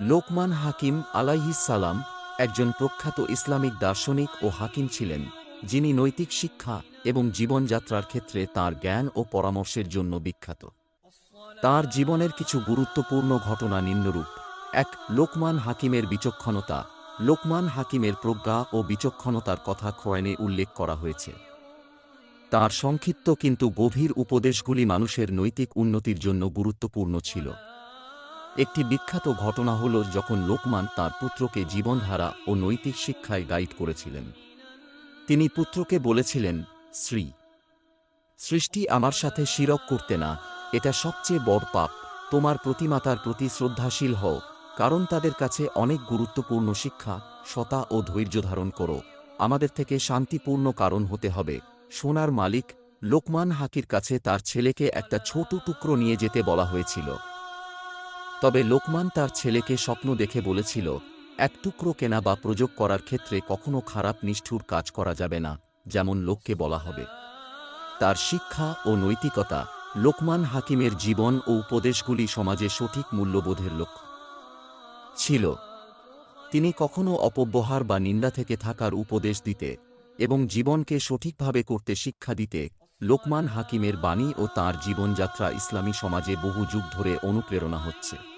লোকমান হাকিম আলাইহিসালাম একজন প্রখ্যাত ইসলামিক দার্শনিক ও হাকিম ছিলেন, যিনি নৈতিক শিক্ষা এবং জীবনযাত্রার ক্ষেত্রে তার জ্ঞান ও পরামর্শের জন্য বিখ্যাত। তার জীবনের কিছু গুরুত্বপূর্ণ ঘটনা নিম্নরূপ। এক, লোকমান হাকিমের বিচক্ষণতা। লোকমান হাকিমের প্রজ্ঞা ও বিচক্ষণতার কথা কোরআনে উল্লেখ করা হয়েছে। তার সংক্ষিপ্ত কিন্তু গভীর উপদেশগুলি মানুষের নৈতিক উন্নতির জন্য গুরুত্বপূর্ণ ছিল। একটি বিখ্যাত ঘটনা হল যখন লোকমান তার পুত্রকে জীবনধারা ও নৈতিক শিক্ষায় গাইড করেছিলেন। তিনি পুত্রকে বলেছিলেন শ্রী সৃষ্টি আমার সাথে শিরক করতে না, এটা সবচেয়ে বড় পাপ। তোমার প্রতিমাতার প্রতি শ্রদ্ধাশীল হও, কারণ তাদের কাছে অনেক গুরুত্বপূর্ণ শিক্ষা সতা ও ধৈর্য ধারণ করো। আমাদের থেকে শান্তিপূর্ণ কারণ হতে হবে। সোনার মালিক লোকমান হাকির কাছে তার ছেলেকে একটা ছোট টুকরো নিয়ে যেতে বলা হয়েছিল। তবে লোকমান তার ছেলেকে স্বপ্ন দেখে বলেছিল, এক টুকরো কেনা বা প্রযোগ করার ক্ষেত্রে কখনো খারাপ নিষ্ঠুর কাজ করা যাবে না, যেমন লোককে বলা হবে। তার শিক্ষা ও নৈতিকতা, লোকমান হাকিমের জীবন ও উপদেশগুলি সমাজে সঠিক মূল্যবোধের লক্ষ্য। ছিল। তিনি কখনো অপব্যহার বা নিন্দা থেকে থাকার উপদেশ দিতে এবং জীবনকে সঠিকভাবে করতে শিক্ষা দিতে লোকমান হাকিমের বাণী ও তার জীবনযাত্রা ইসলামী সমাজে বহু যুগ ধরে অনুপ্রেরণা হচ্ছে।